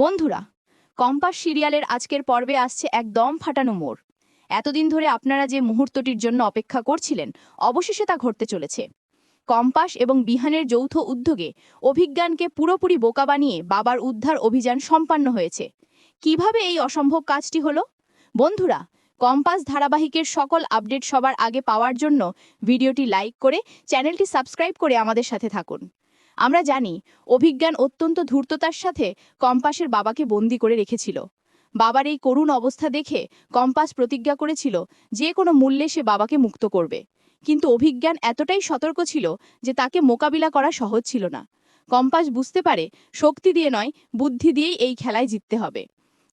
বন্ধুরা, কম্পাস সিরিয়ালের আজকের পর্বে আসছে একদম ফাটানো মোড়। এতদিন ধরে আপনারা যে মুহূর্তটির জন্য অপেক্ষা করছিলেন, অবশেষে তা ঘটতে চলেছে। কম্পাস এবং বিহানের যৌথ উদ্যোগে অভিজ্ঞানকে পুরোপুরি বোকা বানিয়ে বাবার উদ্ধার অভিযান সম্পন্ন হয়েছে। কীভাবে এই অসম্ভব কাজটি হলো? বন্ধুরা, কম্পাস ধারাবাহিকের সকল আপডেট সবার আগে পাওয়ার জন্য ভিডিওটি লাইক করে চ্যানেলটি সাবস্ক্রাইব করে আমাদের সাথে থাকুন। আমরা জানি, অভিজ্ঞান অত্যন্ত ধূর্ততার সাথে কম্পাসের বাবাকে বন্দি করে রেখেছিল। বাবার এই করুণ অবস্থা দেখে কম্পাস প্রতিজ্ঞা করেছিল যে কোনো মূল্যে সে বাবাকে মুক্ত করবে। কিন্তু অভিজ্ঞান এতটাই সতর্ক ছিল যে তাকে মোকাবিলা করা সহজ ছিল না। কম্পাস বুঝতে পারে, শক্তি দিয়ে নয়, বুদ্ধি দিয়েই এই খেলায় জিততে হবে।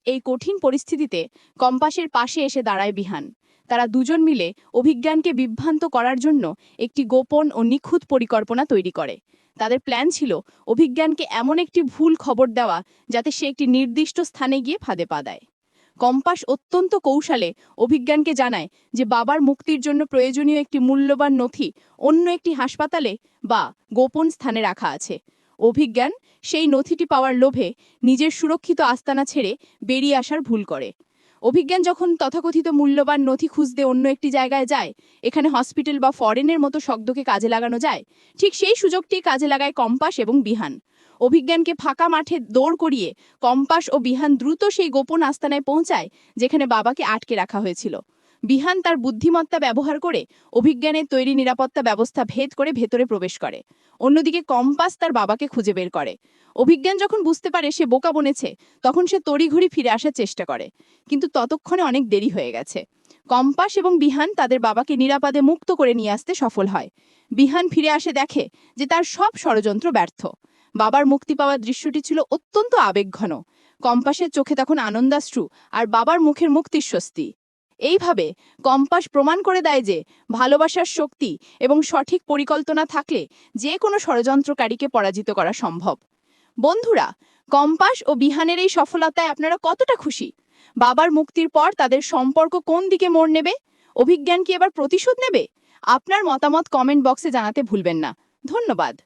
এই কঠিন পরিস্থিতিতে কম্পাসের পাশে এসে দাঁড়ায় বিহান। তারা দুজন মিলে অভিজ্ঞানকে বিভ্রান্ত করার জন্য একটি গোপন ও নিখুঁত পরিকল্পনা তৈরি করে। তাদের প্ল্যান ছিল অভিজ্ঞানকে এমন একটি ভুল খবর দেওয়া যাতে সে একটি নির্দিষ্ট স্থানে গিয়ে ফাঁদে পা দেয়। কম্পাস অত্যন্ত কৌশলে অভিজ্ঞানকে জানায় যে বাবার মুক্তির জন্য প্রয়োজনীয় একটি মূল্যবান নথি অন্য একটি হাসপাতালে বা গোপন স্থানে রাখা আছে। অভিজ্ঞান সেই নথিটি পাওয়ার লোভে নিজের সুরক্ষিত আস্তানা ছেড়ে বেরিয়ে আসার ভুল করে। অভিজ্ঞান যখন তথাকথিত মূল্যবান নথি খুঁজতে অন্য একটি জায়গায় যায়, এখানে হসপিটাল বা ফরেনের মতো শব্দকে কাজে লাগানো যায়, ঠিক সেই সুযোগটি কাজে লাগায় কম্পাস এবং বিহান। অভিজ্ঞানকে ফাঁকা মাঠে দৌড় করিয়ে কম্পাস ও বিহান দ্রুত সেই গোপন আস্তানায় পৌঁছায়, যেখানে বাবাকে আটকে রাখা হয়েছিল। বিহান তার বুদ্ধিমত্তা ব্যবহার করে অভিজ্ঞানের তৈরি নিরাপত্তা ব্যবস্থা ভেদ করে ভেতরে প্রবেশ করে। অন্যদিকে কম্পাস তার বাবাকে খুঁজে বের করে। অভিজ্ঞান যখন বুঝতে পারে সে বোকা বনেছে, তখন সে তড়িঘড়ি ফিরে আসার চেষ্টা করে। কিন্তু ততক্ষণে অনেক দেরি হয়ে গেছে। কম্পাস এবং বিহান তাদের বাবাকে নিরাপদে মুক্ত করে নিয়ে আসতে সফল হয়। বিহান ফিরে আসে দেখে যে তার সব ষড়যন্ত্র ব্যর্থ। বাবার মুক্তি পাওয়ার দৃশ্যটি ছিল অত্যন্ত আবেগঘন। কম্পাসের চোখে তখন আনন্দাশ্রু আর বাবার মুখের মুক্তির স্বস্তি এইভাবে কম্পাস প্রমাণ করে দেয় যে ভালোবাসার শক্তি এবং সঠিক পরিকল্পনা থাকলে যে কোনো ষড়যন্ত্রকারীকে পরাজিত করা সম্ভব। বন্ধুরা, কম্পাস ও বিহানের এই সফলতায় আপনারা কতটা খুশি? বাবার মুক্তির পর তাদের সম্পর্ক কোন দিকে মোড় নেবে? অভিজ্ঞান কি এবার প্রতিশোধ নেবে? আপনার মতামত কমেন্ট বক্সে জানাতে ভুলবেন না। ধন্যবাদ।